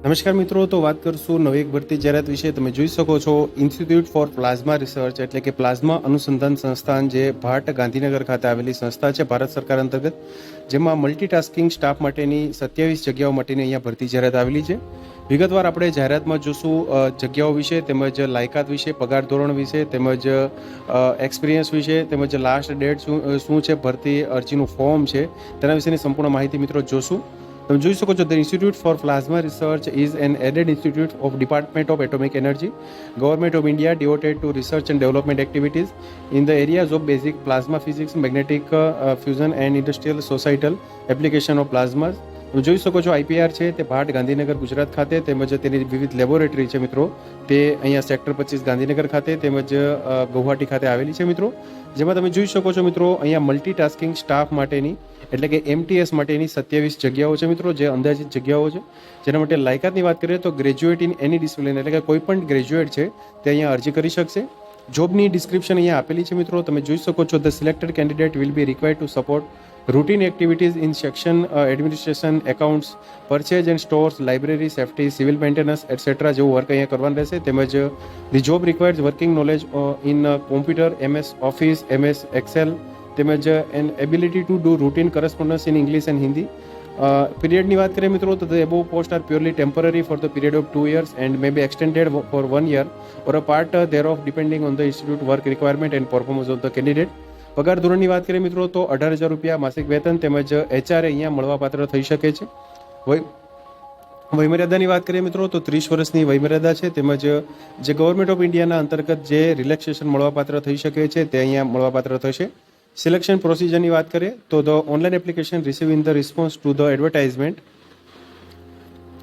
નમસ્કાર મિત્રો, તો વાત કરશું નવી એક ભરતી જાહેરાત વિશે. તમે જોઈ શકો છો ઇન્સ્ટિટ્યૂટ ફોર પ્લાઝમા રિસર્ચ એટલે કે પ્લાઝમા અનુસંધાન સંસ્થાન જે ભાટ ગાંધીનગર ખાતે આવેલી સંસ્થા છે ભારત સરકાર અંતર્ગત, જેમાં મલ્ટીટાસ્કિંગ સ્ટાફ માટેની સત્યાવીસ જગ્યાઓ માટેની અહીંયા ભરતી જાહેરાત આવેલી છે. વિગતવાર આપણે જાહેરાતમાં જોશું જગ્યાઓ વિશે, તેમજ લાયકાત વિશે, પગાર ધોરણ વિશે, તેમજ એક્સપિરિયન્સ વિશે, તેમજ લાસ્ટ ડેટ શું શું છે, ભરતી અરજીનું ફોર્મ છે, તેના વિશેની સંપૂર્ણ માહિતી મિત્રો જોશું. તમે જોઈ શકો છો the institute for plasma research is an aided institute of department of atomic energy government of India and development activities in the areas of basic plasma physics, magnetic uh, uh, fusion and industrial societal application of plasmas. તમે જોઈ શકો છો IPR છે, તે ભાટ ગાંધીનગર ગુજરાત ખાતે તેમજ તેની વિવિધ લેબોરેટરી છે મિત્રો. તે અહીંયા સેક્ટર પચીસ ગાંધીનગર ખાતે તેમજ ગુવાહાટી ખાતે આવેલી છે મિત્રો. જેમાં તમે જોઈ શકો છો મિત્રો, અહીંયા મલ્ટીટાસ્કિંગ સ્ટાફ માટેની, એટલે કે એમટીએસ માટેની સત્યાવીસ જગ્યાઓ છે મિત્રો, જે અંદાજિત જગ્યાઓ છે. જેના માટે લાયકાતની વાત કરીએ તો ગ્રેજ્યુએટ ઇન એની ડિસિપ્લિન એટલે કે કોઈ પણ ગ્રેજ્યુએટ છે, તે અહીંયા અરજી કરી શકશે. જોબની ડિસ્ક્રિપ્શન અહીંયા આપેલી છે મિત્રો, તમે જોઈ શકો છો the selected candidate will be required to support routine activities in section administration accounts purchase and stores library safety civil maintenance etcetera જેવું વર્ક અહીંયા કરવાનું રહેશે. તેમજ the job required working knowledge in computer MS Office MS Excel તેમજ an ability to do routine correspondence in English and Hindi પીરિયડની વાત કરીએ મિત્રો, તો the above post are purely temporary for the period of two years and may be extended for one year or a part thereof depending on the institute work requirement and performance of the candidate પગાર ધોરણની વાત કરીએ મિત્રો, તો અઢાર હજાર રૂપિયા માસિક વેતન તેમજ એચઆર અહીંયા મળવાપાત્ર થઈ શકે છે. વય, વયમર્યાદાની વાત કરીએ મિત્રો, તો ત્રીસ વર્ષની વયમર્યાદા છે. તેમજ જે ગવર્મેન્ટ ઓફ ઇન્ડિયાના અંતર્ગત જે રિલેક્સેશન મળવાપાત્ર થઈ શકે છે, તે અહીંયા મળવાપાત્ર થશે. સિલેક્શન પ્રોસિજરની વાત કરીએ, તો the online application receive in the response to the advertisement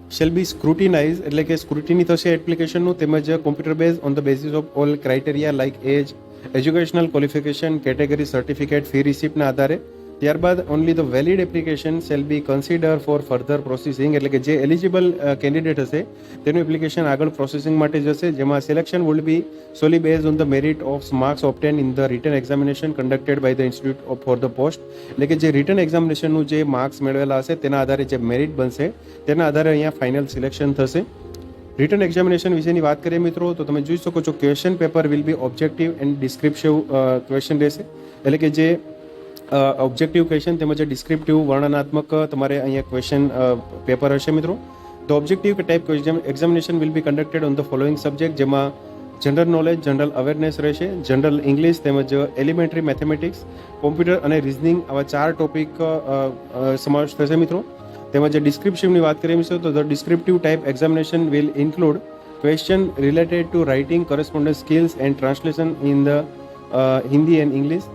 shall be scrutinize એટલે કે સ્ક્રુટિની થશે એપ્લિકેશનનું તેમજ computer base on the basis of all criteria like age educational qualification category certificate fee રિસિપ્ટના આધારે. ત્યારબાદ only the valid application shall be consider for further processing એટલે કે જે એલિજિબલ કેન્ડિડેટ હશે, તેનું એપ્લિકેશન આગળ પ્રોસેસિંગ માટે જશે, જેમાં selection would be solely base on the merit of marks obtain in the written examination conducted by the institute for the post એટલે કે જે રિટર્ન એક્ઝામિનેશનનું જે માર્ક્સ મેળવેલા હશે, તેના આધારે જે મેરિટ બનશે, તેના આધારે અહીંયા ફાઇનલ સિલેક્શન થશે. રિટર્ન એક્ઝામિનેશન વિશેની વાત કરીએ મિત્રો, તો તમે જોઈ શકો છો question paper will be objective and descriptive question રહેશે. એટલે કે જે ઓબ્જેક્ટિવ ક્વેશ્ચન તેમજ ડિસ્ક્રિપ્ટિવ વર્ણનાત્મક તમારે અહીંયા ક્વેશ્ચન પેપર હશે મિત્રો. The objective type examination will be conducted on the following subject જેમાં જનરલ નોલેજ જનરલ અવેરનેસ રહેશે જનરલ ઇંગ્લિશ તેમજ એલિમેન્ટરી મેથેમેટિક્સ કોમ્પ્યુટર અને રિઝનિંગ આવા ચાર ટોપિક સમાવેશ થશે મિત્રો. તેમજ ડિસ્ક્રિપ્શનની વાત કરીએ મિત્રો તો the descriptive type examination will include question related to writing correspondence skills and translation in the uh, Hindi and English.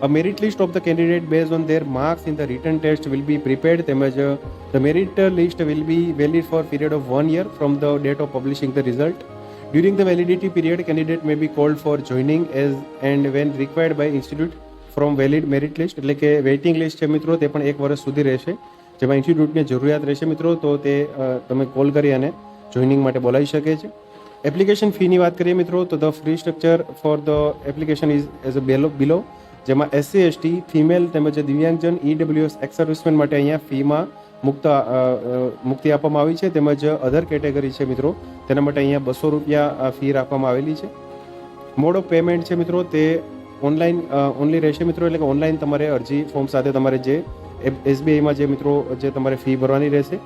A merit list of the candidate based on their marks in the written test will be prepared. તેમજ uh, the merit list will be valid for period of one year from the date of publishing the result. During the validity period, candidate may be called for joining as and when required by institute from valid merit list એટલે કે waiting list છે મિત્રો તે પણ એક વર્ષ સુધી રહેશે જેમાં ઇન્સ્ટિટ્યૂટને જરૂરિયાત રહેશે મિત્રો, તો તે તમે કોલ કરી અને જોઈનિંગ માટે બોલાવી શકે છે. એપ્લિકેશન ફીની વાત કરીએ મિત્રો, તો the free structure for the application is as a below below જેમાં એસસી એસટી ફિમેલ તેમજ દિવ્યાંગજન ઈડબ્લ્યુએસ એક્સ સર્વિસમેન માટે અહીંયા ફીમાં મુક્ત મુક્તિ આપવામાં આવી છે. તેમજ અધર કેટેગરી છે મિત્રો, તેના માટે અહીંયા બસો રૂપિયા ફી રાખવામાં આવેલી છે. મોડ પેમેન્ટ છે મિત્રો, તે ઓનલાઈન ઓનલી રહેશે મિત્રો, એટલે કે ઓનલાઈન તમારે અરજી ફોર્મ સાથે તમારે જે એસબીઆઈમાં જે મિત્રો, જે તમારે ફી ભરવાની રહેશે,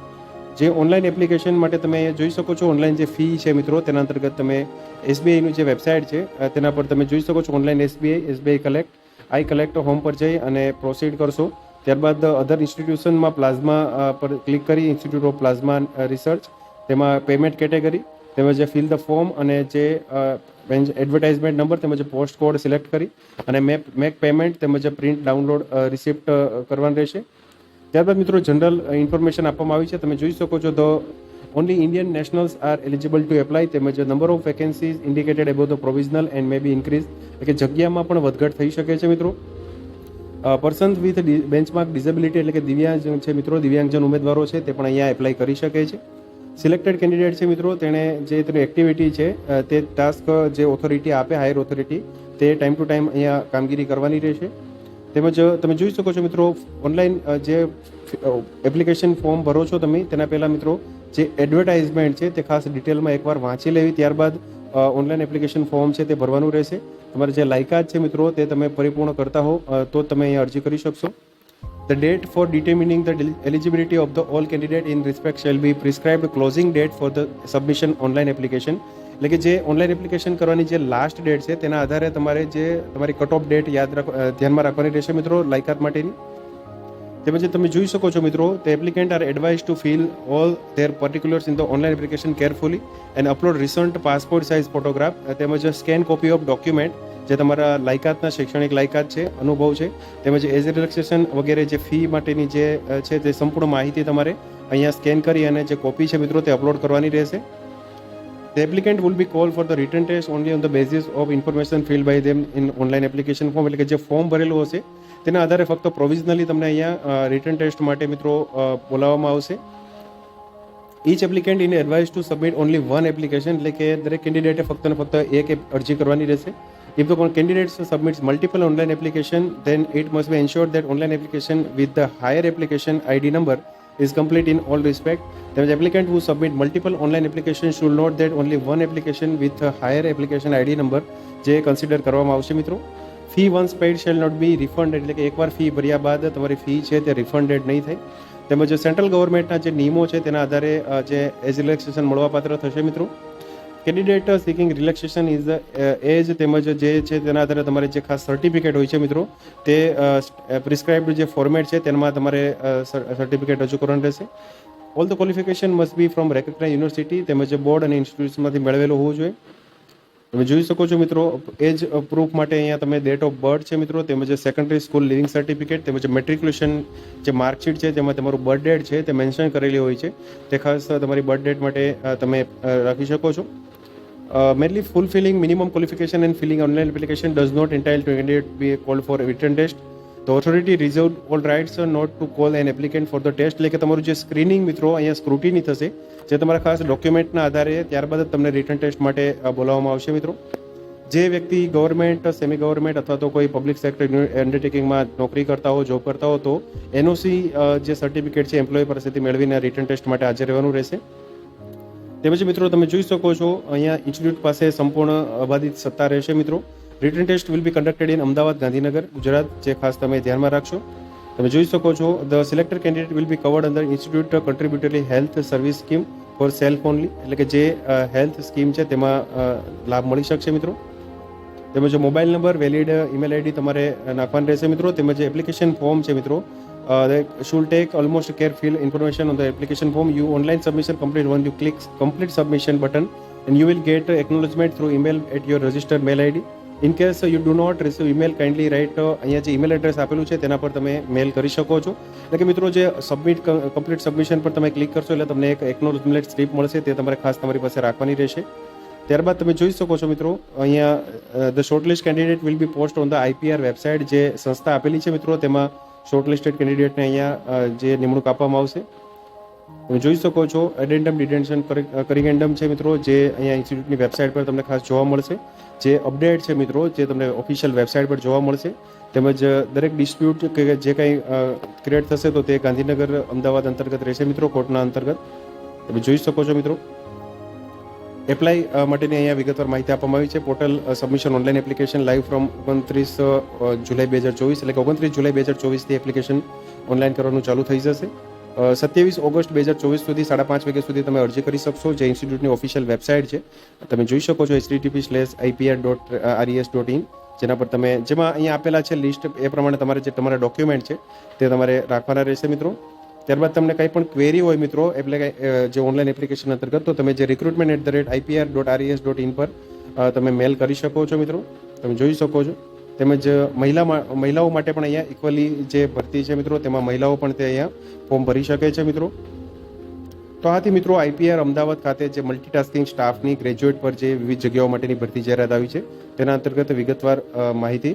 જે ઓનલાઈન એપ્લિકેશન માટે તમે જોઈ શકો છો ઓનલાઈન જે ફી છે મિત્રો, તેના અંતર્ગત તમે એસબીઆઈનું જે વેબસાઇટ છે તેના પર તમે જોઈ શકો છો online SBI SBI collect I collect home પર જઈ અને પ્રોસીડ કરશો. ત્યારબાદ અધર ઇન્સ્ટિટ્યુશનમાં પ્લાઝમા પર ક્લિક કરી ઇન્સ્ટિટ્યૂટ ઓફ પ્લાઝમા રિસર્ચ તેમાં પેમેન્ટ કેટેગરી તેમજ ફિલ ધ ફોર્મ અને જે એડવર્ટાઇઝમેન્ટ નંબર તેમજ પોસ્ટ કોડ સિલેક્ટ કરી અને મેપ મેક પેમેન્ટ તેમજ પ્રિન્ટ ડાઉનલોડ રિસિપ્ટ કરવાનું રહેશે. ત્યારબાદ મિત્રો જનરલ ઇન્ફોર્મેશન આપવામાં આવી છે. તમે જોઈ શકો છો the only Indian nationals are eligible to apply તેમજ number of vacancies indicated above the provisional and may be increase એટલે કે જગ્યામાં પણ વધઘટ થઈ શકે છે મિત્રો. પર્સન વિથ બેન્ચમાર્ક ડિઝેબિલિટી એટલે કે દિવ્યાંગ છે મિત્રો, દિવ્યાંગજન ઉમેદવારો છે તે પણ અહીંયા એપ્લાય કરી શકે છે. સિલેક્ટેડ કેન્ડિડેટ છે મિત્રો, તેણે જે તેની એક્ટિવિટી છે તે ટાસ્ક જે ઓથોરિટી આપે હાયર ઓથોરિટી તે ટાઈમ ટુ ટાઈમ અહીંયા કામગીરી કરવાની રહેશે. તેમજ, તમે જોઈ શકો છો મિત્રો ઓનલાઈન જે એપ્લિકેશન ફોર્મ ભરો છો તમે, તેના પહેલાં મિત્રો, જે એડવર્ટાઇઝમેન્ટ છે, તે ખાસ ડિટેલમાં એકવાર વાંચી લેવી, ત્યારબાદ ઓનલાઈન એપ્લિકેશન ફોર્મ છે તે ભરવાનું રહેશે. તમારે જે લાયકાત છે મિત્રો, તે તમે પરિપૂર્ણ કરતા હો તો તમે અહીંયા અરજી કરી શકશો. The date for determining the eligibility of the all candidate in respect shall be prescribed closing date for the submission online application એટલે કે જે ઓનલાઈન એપ્લિકેશન કરવાની જે લાસ્ટ ડેટ છે તેના આધારે તમારે જે તમારી કટ ઓફ ડેટ યાદ રાખ ધ્યાનમાં રાખવાની રહેશે મિત્રો લાયકાત માટેની તેમજ તમે જોઈ શકો છો મિત્રો the applicant are advised to fill all their particulars in the online application carefully and upload recent passport size photograph અ, તેમજ સ્કેન કોપી ઓફ ડોક્યુમેન્ટ જે તમારા લાયકાતના શૈક્ષણિક લાયકાત છે, અનુભવ છે, તેમજ એજ રિલેક્સેશન વગેરે જે ફી માટેની જે છે તે સંપૂર્ણ માહિતી તમારે અહીંયા સ્કેન કરી અને જે કોપી છે મિત્રો તે અપલોડ કરવાની રહેશે. The applicant will be called for the written test only on the basis of information filled by them in online application એટલે કે જે ફોર્મ ભરેલું હશે, તેના આધારે ફક્ત પ્રોવિઝનલી તમને અહીંયા રિટર્ન ટેસ્ટ માટે મિત્રો બોલાવવામાં આવશે. Each applicant in advise to submit only one application એટલે કે દરેક કેન્ડિડેટે ફક્ત ને ફક્ત એક અરજી કરવાની રહેશે. If the candidates submits multiple online application, then it must be ensured that online application with the higher application ID number is complete in all respect. The applicant who submit multiple online applications should note that only one application with a higher application ID number જે consider કરવામાં આવશે મિત્રો fee once paid shall not be refund એટલે કે એકવાર fee ભર્યા બાદ તમારી ફી છે તે રિફંડેડ નહીં થાય તેમજ સેન્ટ્રલ ગવર્મેન્ટના જે નિયમો છે તેના આધારે જે એજ રિલેક્સેશન મળવાપાત્ર થશે મિત્રો candidate seeking relaxation is age તેમજ જે છે તેના આધારે તમારે જે ખાસ સર્ટિફિકેટ હોય છે મિત્રો, તે પ્રિસ્ક્રાઇબ્ડ જે ફોર્મેટ છે તેમાં તમારે સર્ટિફિકેટ રજૂ કરવાનું રહેશે. All the qualification must be from recognize university તેમજ બોર્ડ અને ઇન્સ્ટિટ્યુશનમાંથી મેળવેલું હોવું જોઈએ. તમે જોઈ શકો છો મિત્રો, એજ પ્રૂફ માટે અહીંયા તમે ડેટ ઓફ બર્થ છે મિત્રો, તેમજ સેકન્ડરી સ્કૂલ લિવિંગ સર્ટિફિકેટ તેમજ મેટ્રિક્યુલેશન જે માર્કશીટ છે તેમાં તમારું બર્થ ડેટ છે તે મેન્શન કરેલી હોય છે. તે ખાસ તમારી બર્થ ડેટ માટે તમે રાખી શકો છો. Mainly minimum qualification and filling online application does not entitle to candidate be called for a written test. The authority reserved all rights are not to call an applicant for the test. એટલે કે તમારું જે screening મિત્રો, અહીંયા scrutiny થશે, જે તમારા ખાસ ડોક્યુમેન્ટના આધારે ત્યારબાદ તમને રિટર્ન ટેસ્ટ માટે બોલાવવામાં આવશે મિત્રો. જે વ્યક્તિ ગવર્મેન્ટ સેમી ગવર્મેન્ટ અથવા તો કોઈ પબ્લિક સેક્ટર અન્ડરટેકિંગમાં નોકરી કરતા હો જોબ કરતા હો, તો એનઓસી જે સર્ટિફિકેટ છે એમ્પ્લોય પાસેથી મેળવીને રિટર્ન ટેસ્ટ માટે હાજર રહેવાનું રહેશે. તેમજ મિત્રો તમે જોઈ શકો છો, અહીંયા ઇન્સ્ટિટ્યૂટ પાસે સંપૂર્ણ અબાધિત સત્તા રહેશે મિત્રો. Written test will be conducted in Ahmedabad Gandhinagar Gujarat જે ખાસ તમે ધ્યાનમાં રાખશો. તમે જોઈ શકો છો the selected candidate will be covered under institute contributory health service scheme for self only એટલે કે જે હેલ્થ સ્કીમ છે તેમાં લાભ મળી શકશે મિત્રો. તેમજ mobile number valid email ID તમારે નાખવાનું રહેશે મિત્રો. તેમજ એપ્લિકેશન ફોર્મ છે મિત્રો shall take almost care fill information on the application form you online submission complete once you click complete submission button and you will get acknowledgement through email at your registered mail ID in case you do not receive email kindly write અહીંયા જે email address આપેલું છે, તેના પર તમે mail કરી શકો છો. એટલે કે મિત્રો, જે સબમિટ કમ્પ્લીટ સબમિશન પર તમે ક્લિક કરશો, એટલે તમને એક એકનોલેજમેન્ટ સ્લીપ મળશે. તે તમારે ખાસ તમારી પાસે રાખવાની રહેશે. ત્યારબાદ તમે જોઈ શકો છો મિત્રો, અહીંયા the shortlist candidate will be post on the IPR website જે સંસ્થા આપેલી છે મિત્રો, તેમાં શોર્ટલિસ્ટેડ કેન્ડિડેટને અહીંયા જે નિમણૂક આપવામાં આવશે. તમે જોઈ શકો છો એડેન્ડમ ડિટેન્શન કરિગેન્ડમ છે મિત્રો, જે અહીંયા ઇન્સ્ટિટ્યૂટની વેબસાઇટ પર તમને ખાસ જોવા મળશે. જે અપડેટ છે મિત્રો, જે તમને ઓફિશિયલ વેબસાઇટ પર જોવા મળશે. તેમજ દરેક ડિસ્પ્યુટ કે જે કંઈ ક્રિએટ થશે તો તે ગાંધીનગર અમદાવાદ અંતર્ગત રહેશે મિત્રો કોર્ટના અંતર્ગત. તમે જોઈ શકો છો મિત્રો. એપ્લાય માટેની અહીંયા વિગતવાર માહિતી આપવામાં આવી છે. Portal submission online application live from ઓગણત્રીસ જુલાઈ બે હજાર ચોવીસ એટલે કે ઓગણત્રીસ જુલાઈ બે હજાર ચોવીસથી એપ્લિકેશન ઓનલાઈન કરવાનું ચાલુ થઈ જશે. સત્યાવીસ ઓગસ્ટ બે હજાર ચોવીસ સુધી સાડા પાંચ વાગ્યા સુધી તમે અરજી કરી શકશો, જે ઇન્સ્ટિટ્યૂટની ઓફિશિયલ વેબસાઇટ છે. તમે જોઈ શકો છો HTTP slash IPR dot RES dot in જેના પર તમે, જેમાં અહીંયા આપેલા છે લિસ્ટ એ પ્રમાણે તમારે જે તમારા ડોક્યુમેન્ટ છે, તે તમારે રાખવાના રહેશે મિત્રો. ત્યારબાદ તમને કંઈ પણ ક્વેરી હોય મિત્રો, એટલે કે જે ઓનલાઈન એપ્લિકેશન અંતર્ગત, તો તમે જે recruitment at the rate IPR dot RES dot in પર તમે મેલ કરી શકો છો મિત્રો. તમે જોઈ શકો છો. તેમજ મહિલા મહિલાઓ માટે પણ અહીંયા ઇક્વલી જે ભરતી છે મિત્રો, તેમાં મહિલાઓ પણ તે અહીંયા ફોર્મ ભરી શકે છે મિત્રો. તો આથી મિત્રો આઈપીઆર અમદાવાદ ખાતે જે મલ્ટીટાસ્કિંગ સ્ટાફની ગ્રેજ્યુએટ પર જે વિવિધ જગ્યાઓ માટેની ભરતી જાહેરાત આવી છે, તેના અંતર્ગત વિગતવાર માહિતી